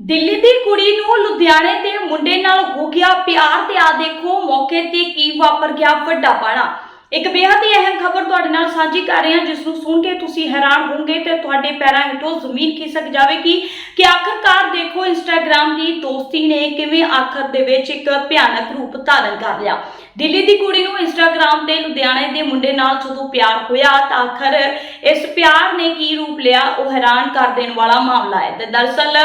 ਦਿੱਲੀ ਦੀ ਕੁੜੀ ਨੂੰ ਲੁਧਿਆਣੇ ਦੇ ਮੁੰਡੇ ਨਾਲ ਹੋ ਗਿਆ ਪਿਆਰ ਤੇ ਆ ਦੇਖੋ ਮੌਕੇ ਤੇ ਕੀ ਵਾਪਰ ਗਿਆ ਵੱਡਾ ਪਾਣਾ। ਇੱਕ ਬੇਹੱਦ ਹੀ ਅਹਿਮ ਖਬਰ ਤੁਹਾਡੇ ਨਾਲ ਸਾਂਝੀ ਕਰ ਰਹੇ ਹਾਂ, ਜਿਸ ਨੂੰ ਸੁਣ ਕੇ ਤੁਸੀਂ ਹੈਰਾਨ ਹੋਵੋਗੇ ਤੇ ਤੁਹਾਡੇ ਪੈਰਾਂ ਹੇਠੋਂ ਜ਼ਮੀਨ ਖਿਸਕ ਜਾਵੇਗੀ ਕਿ ਆਖਰਕਾਰ ਦੇਖੋ ਇੰਸਟਾਗ੍ਰam ਦੀ ਦੋਸਤੀ ਨੇ ਕਿਵੇਂ ਆਖਰ ਦੇ ਵਿੱਚ ਇੱਕ ਭਿਆਨਕ ਰੂਪ ਧਾਰਨ ਕਰ ਲਿਆ। ਦਿੱਲੀ ਦੀ ਕੁੜੀ ਇੰਸਟਾਗ੍ਰam ਤੇ ਲੁਧਿਆਣੇ ਦੇ ਮੁੰਡੇ ਨਾਲ ਜਦੋਂ ਪਿਆਰ ਹੋਇਆ ਤਾਂ ਆਖਰ ਇਸ ਪਿਆਰ ਨੇ ਕੀ ਰੂਪ ਲਿਆ, ਉਹ ਹੈਰਾਨ ਕਰ ਦੇਣ ਵਾਲਾ ਮਾਮਲਾ ਹੈ। ਤੇ ਦਰਅਸਲ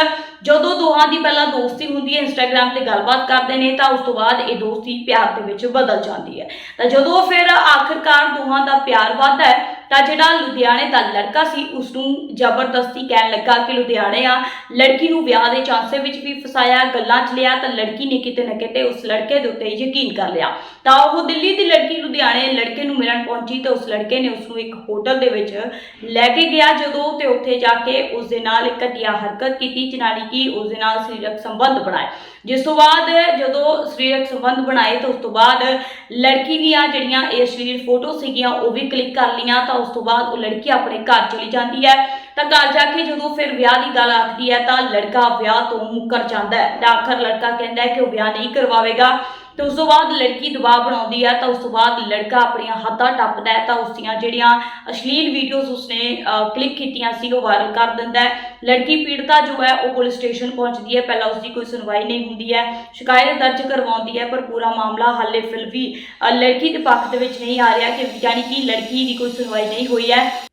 ਜਦੋਂ ਦੋਹਾਂ ਦੀ ਪਹਿਲਾਂ ਦੋਸਤੀ ਹੁੰਦੀ ਹੈ ਇੰਸਟਾਗ੍ਰam ਤੇ ਗੱਲਬਾਤ ਕਰਦੇ ਨੇ ਤਾਂ ਉਸ ਤੋਂ ਬਾਅਦ ਇਹ ਦੋਸਤੀ ਪਿਆਰ ਦੇ ਵਿੱਚ ਬਦਲ ਜਾਂਦੀ ਹੈ। ਤਾਂ ਜਦੋਂ ਫਿਰ ਆਖਰਕਾਰ ਦੋਹਾਂ ਦਾ ਪਿਆਰ ਵੱਧਦਾ ਹੈ ਤਾਂ ਜਿਹੜਾ ਲੁਧਿਆਣੇ ਦਾ ਲੜਕਾ ਸੀ ਉਸ ਨੂੰ ਜ਼ਬਰਦਸਤੀ ਕਹਿਣ ਲੱਗਾ ਕਿ ਲੁਧਿਆਣੇ ਆ, ਲੜਕੀ ਨੂੰ ਵਿਆਹ ਦੇ ਚਾਂਸੇ ਵਿੱਚ ਵੀ ਫਸਾਇਆ, ਗੱਲਾਂ 'ਚ ਲਿਆ ਤਾਂ ਲੜਕੀ ਨੇ ਕਿਤੇ ਨਾ ਕਿਤੇ ਉਸ ਲੜਕੇ ਦੇ ਉੱਤੇ ਯਕੀਨ ਕਰ ਲਿਆ। ਤਾਂ ਉਹ ਦਿੱਲੀ ਦੀ ਲੜਕੀ ਲੁਧਿਆਣੇ ਲੜਕੇ ਨੂੰ ਮਿਲਣ ਪਹੁੰਚੀ ਤਾਂ ਉਸ ਲੜਕੇ ਨੇ ਉਸ ਨੂੰ ਇੱਕ ਹੋਟਲ ਦੇ ਵਿੱਚ ਲੈ ਕੇ ਗਿਆ, ਜਦੋਂ ਤੇ ਉੱਥੇ ਜਾ ਕੇ ਉਸ ਦੇ ਨਾਲ ਇੱਕ ਘਟੀਆ ਹਰਕਤ ਕੀਤੀ ਜਨਾਨੀ ਕਿ ਉਸ ਦੇ ਨਾਲ ਸਰੀਰਕ ਸੰਬੰਧ ਬਣਾਏ। ਜਿਸ ਤੋਂ ਬਾਅਦ ਜਦੋਂ ਸਰੀਰਕ ਸੰਬੰਧ ਬਣਾਏ ਤਾਂ ਉਸ ਤੋਂ ਬਾਅਦ ਲੜਕੀ ਦੀਆਂ ਜਿਹੜੀਆਂ ਇਹ ਸਰੀਰ ਫੋਟੋ ਸੀਗੀਆਂ, ਉਹ ਵੀ ਕਲਿੱਕ ਕਰ ਲੀਆਂ ਤਾਂ ਉਸ ਤੋਂ ਬਾਅਦ ਉਹ ਲੜਕੀ ਆਪਣੇ ਘਰ ਚਲੀ ਜਾਂਦੀ ਹੈ। ਤਾਂ ਘਰ ਜਾ ਕੇ ਜਦੋਂ ਫਿਰ ਵਿਆਹ ਦੀ ਗੱਲ ਆਖਦੀ ਹੈ ਤਾਂ ਲੜਕਾ ਵਿਆਹ ਤੋਂ ਮੁੱਕਰ ਜਾਂਦਾ ਹੈ। ਤਾਂ ਆਖਰ ਲੜਕਾ ਕਹਿੰਦਾ ਹੈ ਕਿ ਉਹ ਵਿਆਹ ਨਹੀਂ ਕਰਵਾਵੇਗਾ। ਤੇ ਉਸ ਤੋਂ ਬਾਅਦ ਲੜਕੀ ਦਬਾਅ ਬਣਾਉਂਦੀ ਹੈ ਤਾਂ ਉਸ ਤੋਂ ਬਾਅਦ ਲੜਕਾ ਆਪਣੀਆਂ ਹੱਦਾਂ ਟੱਪਦਾ ਹੈ, ਤਾਂ ਉਸ ਦੀਆਂ ਜਿਹੜੀਆਂ ਅਸ਼ਲੀਲ ਵੀਡੀਓਜ਼ ਉਸਨੇ ਕਲਿੱਕ ਕੀਤੀਆਂ ਸੀ, ਉਹ ਵਾਇਰਲ ਕਰ ਦਿੰਦਾ ਹੈ। ਲੜਕੀ ਪੀੜਤਾ ਜੋ ਹੈ, ਉਹ ਪੁਲਿਸ ਸਟੇਸ਼ਨ ਪਹੁੰਚਦੀ ਹੈ। ਪਹਿਲਾਂ ਉਸ ਦੀ ਕੋਈ ਸੁਣਵਾਈ ਨਹੀਂ ਹੁੰਦੀ ਹੈ, ਸ਼ਿਕਾਇਤ ਦਰਜ ਕਰਵਾਉਂਦੀ ਹੈ, ਪਰ ਪੂਰਾ ਮਾਮਲਾ ਹਾਲੇ ਫਿਰ ਵੀ ਲੜਕੀ ਦੇ ਪੱਖ ਦੇ ਵਿੱਚ ਨਹੀਂ ਆ ਰਿਹਾ ਕਿ ਯਾਨੀ ਕਿ ਲੜਕੀ ਦੀ ਕੋਈ ਸੁਣਵਾਈ ਨਹੀਂ ਹੋਈ ਹੈ।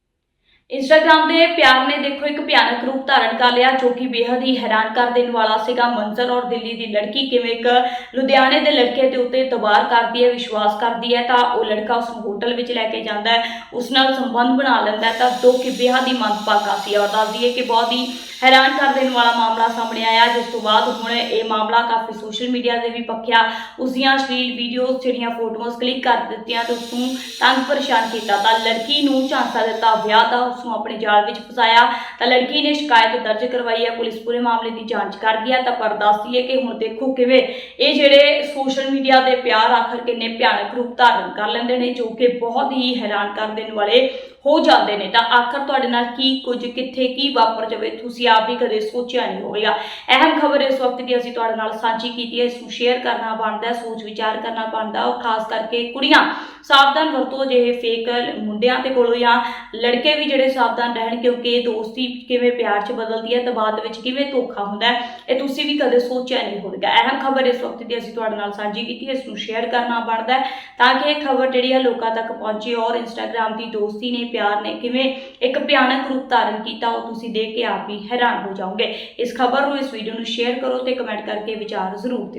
ਇੰਸਟਾਗ੍ਰam ਦੇ ਪਿਆਰ ਨੇ ਦੇਖੋ ਇੱਕ ਭਿਆਨਕ ਰੂਪ ਧਾਰਨ ਕਰ ਲਿਆ, ਜੋ ਕਿ ਬੇਹੱਦ ਹੀ ਹੈਰਾਨ ਕਰ ਦੇਣ ਵਾਲਾ ਸੀਗਾ। ਮੰਜ਼ਰ ਔਰ ਦਿੱਲੀ ਦੀ ਲੜਕੀ ਕਿਵੇਂ ਇੱਕ ਲੁਧਿਆਣੇ ਦੇ ਲੜਕੇ ਦੇ ਉੱਤੇ ਤਬਾਰ ਕਰਦੀ ਹੈ, ਵਿਸ਼ਵਾਸ ਕਰਦੀ ਹੈ, ਤਾਂ ਉਹ ਲੜਕਾ ਉਸ ਨੂੰ ਹੋਟਲ ਵਿੱਚ ਲੈ ਕੇ ਜਾਂਦਾ ਹੈ, ਉਸ ਨਾਲ ਸੰਬੰਧ ਬਣਾ ਲੈਂਦਾ ਤਾਂ ਜੋ ਕਿ ਬੇਹੱਦ ਹੀ ਮੰਦਭਾਗਾ ਸੀ। ਔਰ ਦੱਸਦੀ ਹੈ ਕਿ ਬਹੁਤ ਹੀ ਹੈਰਾਨ ਕਰ ਦੇਣ ਵਾਲਾ ਮਾਮਲਾ ਸਾਹਮਣੇ ਆਇਆ, ਜਿਸ ਤੋਂ ਬਾਅਦ ਹੁਣ ਇਹ ਮਾਮਲਾ ਕਾਫੀ ਸੋਸ਼ਲ ਮੀਡੀਆ ਦੇ ਵੀ ਪੱਖਿਆ। ਉਸ ਦੀਆਂ ਅਸ਼ਲੀਲ ਵੀਡੀਓਜ਼ ਜਿਹੜੀਆਂ ਫੋਟੋਆਂ ਕਲਿੱਕ ਕਰ ਦਿੱਤੀਆਂ ਤੇ ਉਸ ਨੂੰ ਤੰਗ ਪਰੇਸ਼ਾਨ ਕੀਤਾ। ਤਾਂ ਲੜਕੀ ਨੂੰ ਝਾਂਸਾ ਦਿੱਤਾ, ਵਿਆਹ ਦਾ ਉਸ ਨੂੰ ਆਪਣੇ ਜਾਲ ਵਿੱਚ ਫਸਾਇਆ। ਤਾਂ ਲੜਕੀ ਨੇ ਸ਼ਿਕਾਇਤ ਦਰਜ ਕਰਵਾਈ ਹੈ, ਪੁਲਿਸ ਪੂਰੇ ਮਾਮਲੇ ਦੀ ਜਾਂਚ ਕਰ ਰਹੀ ਹੈ। ਤਾਂ ਪਰ ਦੱਸਦੀ ਹੈ ਕਿ ਹੁਣ ਦੇਖੋ ਕਿਵੇਂ ਇਹ ਜਿਹੜੇ ਸੋਸ਼ਲ ਮੀਡੀਆ ਦੇ ਪਿਆਰ ਆਖਰ ਕਿੰਨੇ ਭਿਆਨਕ ਰੂਪ ਧਾਰਨ ਕਰ ਲੈਂਦੇ ਨੇ, ਜੋ ਕਿ ਬਹੁਤ ਹੀ ਹੈਰਾਨ ਕਰ ਦੇਣ ਵਾਲੇ ਹੋ ਜਾਂਦੇ ਨੇ। ਤਾਂ ਆਖਰ ਤੁਹਾਡੇ ਨਾਲ ਕੀ, ਕੁਝ ਕਿੱਥੇ ਕੀ ਵਾਪਰ ਜਾਵੇ, ਤੁਸੀਂ ਆਪ ਵੀ ਕਦੇ ਸੋਚਿਆ ਨਹੀਂ ਹੋਵੇਗਾ। ਅਹਿਮ ਖਬਰ ਇਸ ਵਕਤ ਦੀ ਅਸੀਂ ਤੁਹਾਡੇ ਨਾਲ ਸਾਂਝੀ ਕੀਤੀ ਹੈ, ਇਸ ਨੂੰ ਸ਼ੇਅਰ ਕਰਨਾ ਬਣਦਾ ਸੋਚ ਵਿਚਾਰ ਕਰਨਾ ਬਣਦਾ ਉਹ ਖਾਸ ਕਰਕੇ ਕੁੜੀਆਂ ਸਾਵਧਾਨ ਵਰਤੋ ਜਿਹੇ ਫੇਕ ਮੁੰਡਿਆਂ ਤੇ ਕੋਲੋਂ ਜਾਂ ਲੜਕੇ ਵੀ ਜਿਹੜੇ ਸਾਵਧਾਨ ਰਹਿਣ ਕਿਉਂਕਿ ਦੋਸਤੀ ਕਿਵੇਂ ਪਿਆਰ 'ਚ ਬਦਲਦੀ ਹੈ ਤੇ ਬਾਅਦ ਵਿੱਚ ਕਿਵੇਂ ਧੋਖਾ ਹੁੰਦਾ ਇਹ ਤੁਸੀਂ ਵੀ ਕਦੇ ਸੋਚਿਆ ਨਹੀਂ ਹੋਵੇਗਾ। ਅਹਿਮ ਖਬਰ ਇਸ ਵਕਤ ਦੀ ਅਸੀਂ ਤੁਹਾਡੇ ਨਾਲ ਸਾਂਝੀ ਕੀਤੀ ਹੈ, ਇਸ ਨੂੰ ਸ਼ੇਅਰ ਕਰਨਾ ਬਣਦਾ ਤਾਂ ਕਿ ਇਹ ਖਬਰ ਜਿਹੜੀ ਹੈ ਲੋਕਾਂ ਤੱਕ ਪਹੁੰਚੇ ਔਰ ਇੰਸਟਾਗ੍ਰam ਦੀ ਦੋਸਤੀ ਨੇ, ਪਿਆਰ ਨੇ ਕਿਵੇਂ ਇੱਕ ਭਿਆਨਕ ਰੂਪ ਧਾਰਨ ਕੀਤਾ ਉਹ ਤੁਸੀਂ ਦੇਖ ਕੇ ਆਪ ਹੀ ਹੈਰਾਨ ਹੋ ਜਾਓਗੇ। ਇਸ ਖਬਰ ਨੂੰ ਇਸ ਵੀਡੀਓ ਨੂੰ ਸ਼ੇਅਰ ਕਰੋ ਤੇ ਕਮੈਂਟ ਕਰਕੇ ਵਿਚਾਰ ਜ਼ਰੂਰ ਦਿਓ।